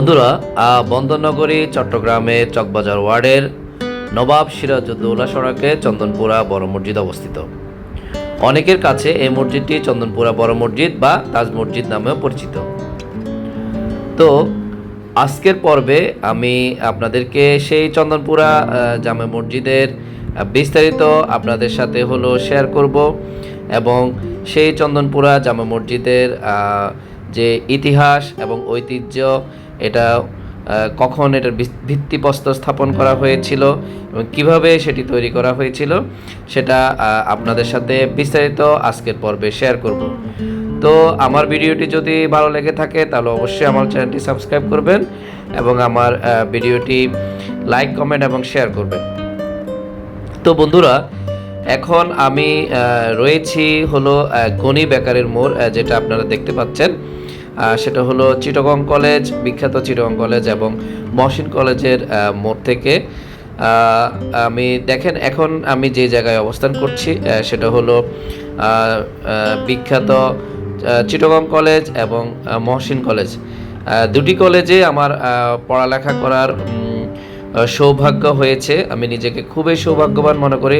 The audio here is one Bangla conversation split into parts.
বন্ধুরা বন্দরনগরী, চট্টগ্রামে চকবাজার ওয়ার্ডের নবাব সিরাজউদ্দৌলা সড়কে চন্দনপুরা বড় মসজিদ অবস্থিত। অনেকের কাছে এই মসজিদটি চন্দনপুরা বড় মসজিদ বা তাজ মসজিদ নামেও পরিচিত। তো, আজকের পর্বে আমি আপনাদেরকে সেই চন্দনপুরা জামে মসজিদের বিস্তারিত আপনাদের সাথে হলো শেয়ার করব এবং সেই চন্দনপুরা জামে মসজিদের যে ইতিহাস এবং ঐতিহ্য এটা কখন এটার ভিত- ভিত্তিপ্রস্তর স্থাপন করা হয়েছিল এবং কীভাবে সেটি তৈরি করা হয়েছিল, সেটা আপনাদের সাথে বিস্তারিত আজকের পর্বে শেয়ার করব। তো আমার ভিডিওটি যদি ভালো লেগে থাকে, তাহলে অবশ্যই আমার চ্যানেলটি সাবস্ক্রাইব করবেন এবং আমার ভিডিওটি লাইক কমেন্ট এবং শেয়ার করবেন। তো বন্ধুরা, এখন আমি রয়েছি হলো গনি বেকারের মোড় যেটা আপনারা দেখতে পাচ্ছেন। সেটা হলো চিটগং কলেজ, বিখ্যাত চিটগং কলেজ এবং মহসিন কলেজের মোড় থেকে। আমি দেখেন, এখন আমি যে জায়গায় অবস্থান করছি সেটা হলো বিখ্যাত চিটগং কলেজ এবং মহসিন কলেজ। দুটি কলেজে আমার পড়ালেখা করার সৌভাগ্য হয়েছে। আমি নিজেকে খুবই সৌভাগ্যবান মনে করি।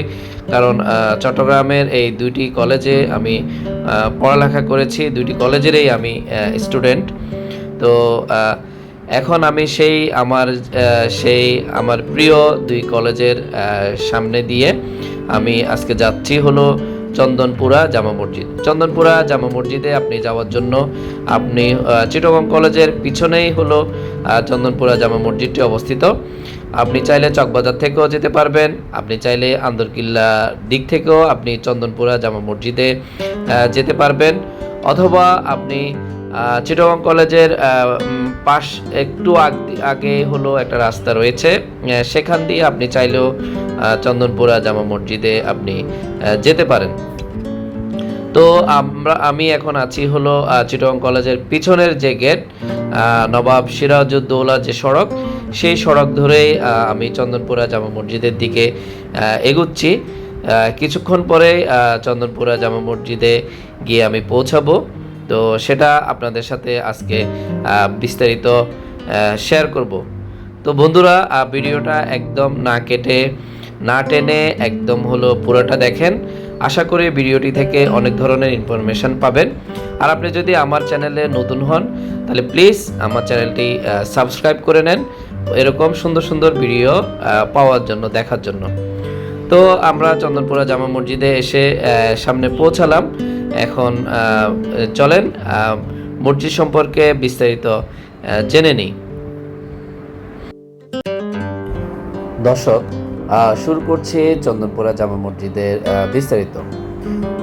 কারণ চট্টগ্রামের এই দুইটি কলেজে আমি পড়ালেখা করেছি। দুইটি কলেজেরই আমি স্টুডেন্ট তো এখন আমি সেই আমার সেই আমার প্রিয় দুই কলেজের সামনে দিয়ে আমি আজকে যাচ্ছি হলো চন্দনপুরা জামা মসজিদ। চন্দনপুরা জামা মসজিদে আপনি যাওয়ার জন্য আপনি চিটগং কলেজের পিছনেই হলো চন্দনপুরা জামা মসজিদটি অবস্থিত। আপনি চাইলে চকবাজার থেকেও যেতে পারবেন। আপনি চাইলে আন্দরকিল্লা দিক থেকেও আপনি চন্দনপুরা জামা মসজিদে যেতে পারবেন। অথবা আপনি চিটগং কলেজের পাশ একটু আগে হলো একটা রাস্তা রয়েছে। সেখান দিয়ে আপনি চাইলেও চন্দনপুরা জামা মসজিদে আপনি যেতে পারেন। তো আমরা, আমি এখন আছি হলো চিটগং কলেজের পিছনের যে গেট নবাব সিরাজউদ্দৌলা যে সড়ক, সেই সড়ক ধরেই আমি চন্দনপুরা জামা মসজিদের দিকে এগুচ্ছি। কিছুক্ষণ পরে চন্দনপুরা জামা মসজিদে গিয়ে আমি পৌঁছাবো। তো সেটা আপনাদের সাথে আজকে বিস্তারিত শেয়ার করব। তো বন্ধুরা ভিডিওটা একদম না কেটে, না টেনে একদম হলো পুরোটা দেখেন। আশা করি ভিডিওটি থেকে অনেক ধরনের ইনফরমেশন পাবেন। আর আপনি যদি আমার চ্যানেলে নতুন হন, তাহলে প্লিজ আমার চ্যানেলটি সাবস্ক্রাইব করে নেন। এরকম সুন্দর সুন্দর ভিডিও পাওয়ার জন্য, দেখার জন্য। তো আমরা চন্দনপুরা জামা মসজিদে এসে সামনে পৌঁছালাম। এখন চলেন মসজিদ সম্পর্কে বিস্তারিত জেনে নিই। দর্শক শুরু করছে চন্দনপুরা জামা মসজিদের বিস্তারিত।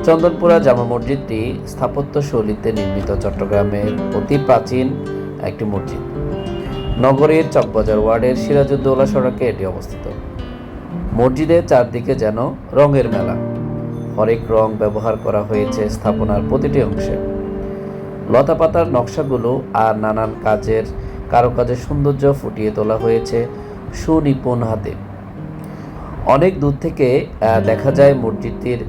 চন্দনপুরা জামা মসজিদটি স্থাপত্য শৈলীতে নির্মিত চট্টগ্রামের অতি প্রাচীন একটি মসজিদ। নগরীর চকবাজার ওয়ার্ডের সিরাজউদ্দৌলা সড়কে এটি অবস্থিত। মসজিদের চারদিকে যেন রঙের মেলা। হরেক রং ব্যবহার করা হয়েছে স্থাপনার প্রতিটি অংশে। লতাপাতার নকশাগুলো আর নানান কাজের কারুকাজের সৌন্দর্য ফুটিয়ে তোলা হয়েছে সুনিপুণ হাতে। অনেক দূর থেকে দেখা যায় মসজিদটির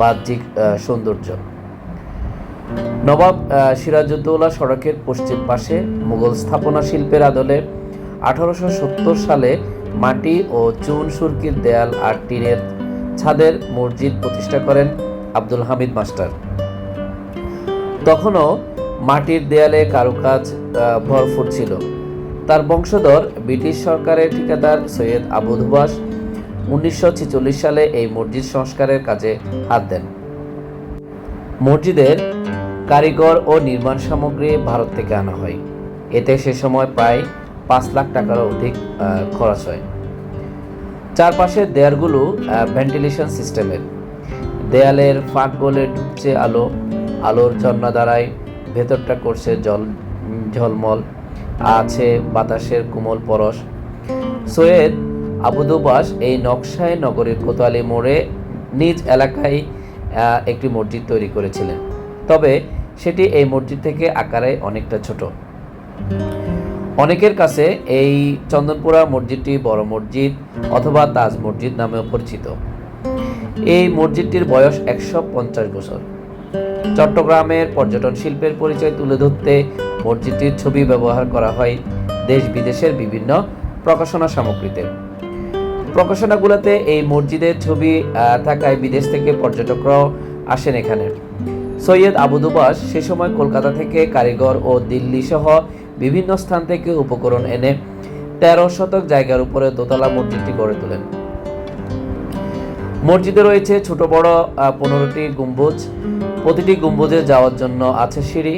বাহ্যিক সৌন্দর্য। নবাব সিরাজউদ্দৌলা সড়কের পশ্চিম পাশে মুঘল স্থাপনা শিল্পের আদলে আঠারোশো সত্তর সালে মাটি ও চুন সুরকির দেয়াল আর টিনের ছাদের মসজিদ প্রতিষ্ঠা করেন আব্দুল হামিদ মাস্টার। তখনও মাটির দেয়ালে কারুকাজ ভরপুর ছিল। তার বংশধর ব্রিটিশ সরকারের ঠিকাদার সৈয়দ আবু ধুবাস উনিশশো ছেচল্লিশ সালে এই মসজিদ সংস্কারের কাজে হাত দেন। মসজিদের কারিগর ও নির্মাণ সামগ্রী ভারত থেকে আনা হয়। এতে সে সময় প্রায় পাঁচ লাখ অধিক খরচ হয়। চারপাশের দেয়ালগুলো ভেন্টিলেশন সিস্টেমের। দেয়ালের ফাঁক গলে ঢুকছে আলো, আলোর ঝর্ণা দ্বারাই ভেতরটা করছে জল ঝলমল আছে বাতাসের কোমল পরশ। সৈয়দ আবুদুবাস এই নকশায় নগরীর কোতোয়ালি মোড়ে নিজ এলাকায় একটি মসজিদ তৈরি করেছিলেন। তবে সেটি এই মসজিদ থেকে আকারে অনেকটা ছোট। অনেকের কাছে এই চন্দনপুরা মসজিদটি বড় মসজিদ অথবা তাজ মসজিদ নামেও পরিচিত। এই মসজিদটির বয়স একশো পঞ্চাশ বছর। চট্টগ্রামের পর্যটন শিল্পের পরিচয় তুলে ধরতে মসজিদটির ছবি ব্যবহার করা হয় দেশ বিদেশের বিভিন্ন প্রকাশনা সামগ্রীতে। প্রকাশনাগুলোতে এই মসজিদের ছবি থাকায় বিদেশ থেকে পর্যটকরাও আসেন এখানে। সৈয়দ আবু দুবাস সে সময় কলকাতা থেকে কারিগর ও দিল্লি সহ বিভিন্ন স্থান থেকে উপকরণ এনে তেরো শতক জায়গার উপরে দোতলা মসজিদটি গড়ে তোলেন। মসজিদে রয়েছে ছোট বড় পনেরোটি গম্বুজ। প্রতিটি গম্বুজে যাওয়ার জন্য আছে সিঁড়ি।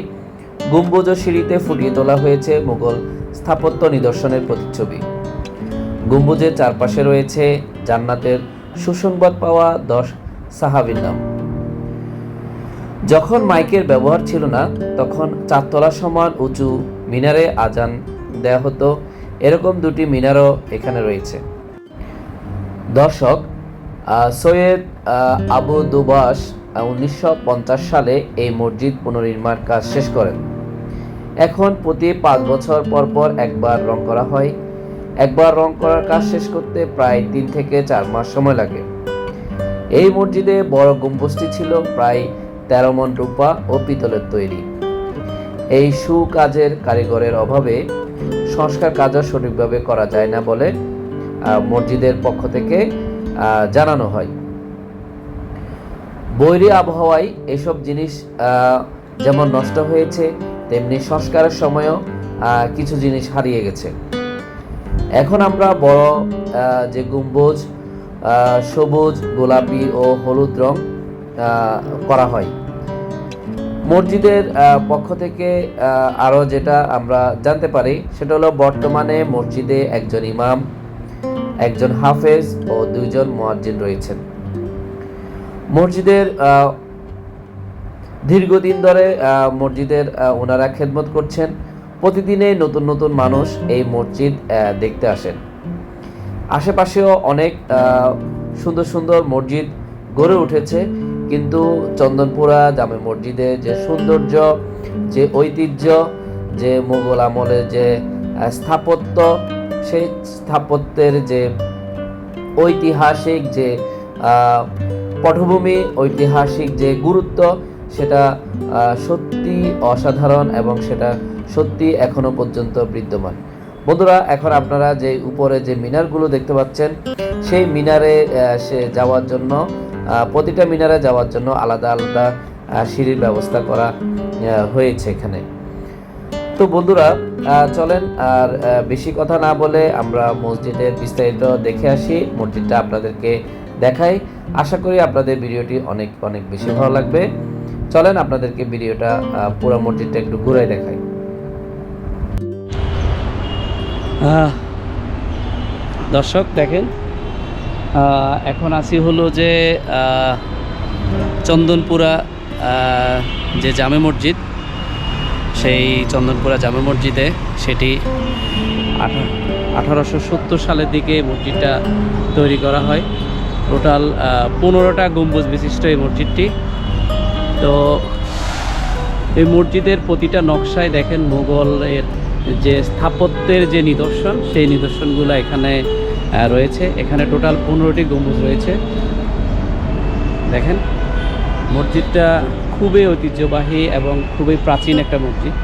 গম্বুজ ও সিঁড়িতে ফুটিয়ে তোলা হয়েছে মুঘল স্থাপত্য নিদর্শনের প্রতিচ্ছবি। গম্বুজের চারপাশে রয়েছে জান্নাতের সুসংবাদ পাওয়া দশ সাহাবির নাম। যখন মাইকের ব্যবহার ছিল না, তখন চারতলা সমান উঁচু মিনারে আজান দেয়া হতো। এরকম দুটি মিনারও এখানে রয়েছে। দর্শক সৈয়দ আবু দুবাস উনিশশো পঞ্চাশ সালে এই মসজিদ পুনর্নির্মাণ কাজ শেষ করেন। এখন প্রতি পাঁচ বছর পর পর একবার রং করা হয়। একবার রং করার কাজ শেষ করতে প্রায় তিন থেকে চার মাস সময় লাগে। এই মসজিদে বড় গম্বুজটি ছিল প্রায় তেরো মন রূপা ও পিতলের তৈরি। এই সুকাজের কারিগরের অভাবে সংস্কার কাজও সঠিকভাবে করা যায় না বলে মসজিদের পক্ষ থেকে জানানো হয়। বৈরী আবহাওয়ায় এসব জিনিস যেমন নষ্ট হয়েছে, তেমনি সংস্কারের সময়ও কিছু জিনিস হারিয়ে গেছে। এখন আমরা বড় যে গম্বুজ সবুজ গোলাপি ও হলুদ রং করা হয়। মসজিদের পক্ষ থেকে আহ, আরও যেটা আমরা জানতে পারি সেটা হলো বর্তমানে মসজিদে একজন ইমাম একজন হাফেজ ও দুইজন মুয়াজ্জিন রয়েছেন। মসজিদের দীর্ঘদিন ধরে মসজিদের ওনারা খেদমত করছেন। প্রতিদিনে নতুন নতুন মানুষ এই মসজিদ দেখতে আসেন। আশেপাশেও অনেক সুন্দর সুন্দর মসজিদ গড়ে উঠেছে, কিন্তু চন্দনপুরা জামে মসজিদে যে সৌন্দর্য, যে ঐতিহ্য, যে মোগল আমলের যে স্থাপত্য, সেই স্থাপত্যের যে ঐতিহাসিক যে পটভূমি, ঐতিহাসিক যে গুরুত্ব, সেটা সত্যি অসাধারণ এবং সেটা সত্যি এখনও পর্যন্ত বিদ্যমান। বন্ধুরা, এখন আপনারা যে উপরে যে মিনারগুলো দেখতে পাচ্ছেন, সেই মিনারে সে যাওয়ার জন্য প্রতিটা মিনারে যাওয়ার জন্য আলাদা আলাদা সিঁড়ির ব্যবস্থা করা হয়েছে এখানে। তো বন্ধুরা চলেন, আর বেশি কথা না বলে আমরা মসজিদের বিস্তারিত দেখে আসি, মসজিদটা আপনাদেরকে দেখাই। আশা করি আপনাদের ভিডিওটি অনেক অনেক বেশি ভালো লাগবে। চলেন, আপনাদেরকে ভিডিওটা পুরো মসজিদটা একটু ঘুরাই দেখাই। দর্শক, দেখেন এখন আসি হলো যে চন্দনপুরা যে জামে মসজিদ, সেই চন্দনপুরা জামে মসজিদে সেটি আঠারোশো সত্তর সালের দিকে মসজিদটা তৈরি করা হয়। টোটাল পনেরোটা গম্বুজ বিশিষ্ট এই মসজিদটি। তো এই মসজিদের প্রতিটা নকশায় দেখেন মুঘলের যে স্থাপত্যের যে নিদর্শন, সেই নিদর্শনগুলো এখানে রয়েছে। এখানে টোটাল পনেরোটি গম্বুজ রয়েছে। দেখেন, মসজিদটা খুবই ঐতিহ্যবাহী এবং খুবই প্রাচীন একটা মসজিদ।